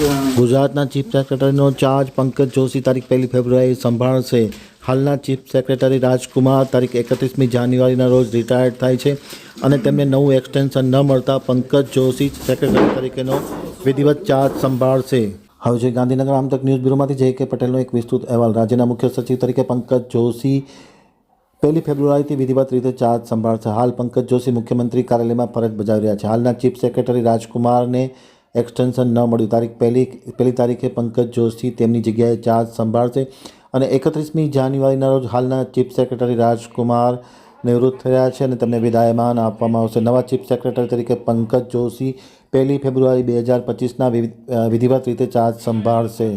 ગુજરાતના ચીફ સેક્રેટરીનો ચાર્જ પંકજ જોશી તારીખ પહેલી ફેબ્રુઆરી સંભાળશે. હાલના ચીફ સેક્રેટરી રાજકુમાર તારીખ એકત્રીસમી જાન્યુઆરીના રોજ રિટાયર્ડ થાય છે અને તેમને નવું એક્સટેન્શન ન મળતા પંકજ જોશી સેક્રેટરી તરીકેનો વિધિવત ચાર્જ સંભાળશે. હવે છે ગાંધીનગર આમતક ન્યૂઝ બ્યુરોમાંથી જે કે પટેલનો એક વિસ્તૃત અહેવાલ. રાજ્યના મુખ્ય સચિવ તરીકે પંકજ જોશી પહેલી ફેબ્રુઆરીથી વિધિવત રીતે ચાર્જ સંભાળશે. હાલ પંકજ જોશી મુખ્યમંત્રી કાર્યાલયમાં ફરજ બજાવી રહ્યા છે. હાલના ચીફ સેક્રેટરી રાજકુમારને એક્સટેન્શન ન મળ્યું. તારીખ પહેલી પહેલી તારીખે પંકજ જોશી તેમની જગ્યાએ ચાર્જ સંભાળશે અને એકત્રીસમી જાન્યુઆરીના રોજ હાલના ચીફ સેક્રેટરી રાજકુમાર નિવૃત્ત થયા છે અને તેમને વિદાયમાન આપવામાં આવશે. નવા ચીફ સેક્રેટરી તરીકે પંકજ જોશી પહેલી ફેબ્રુઆરી બે હજાર પચીસના વિધિવત રીતે ચાર્જ સંભાળશે.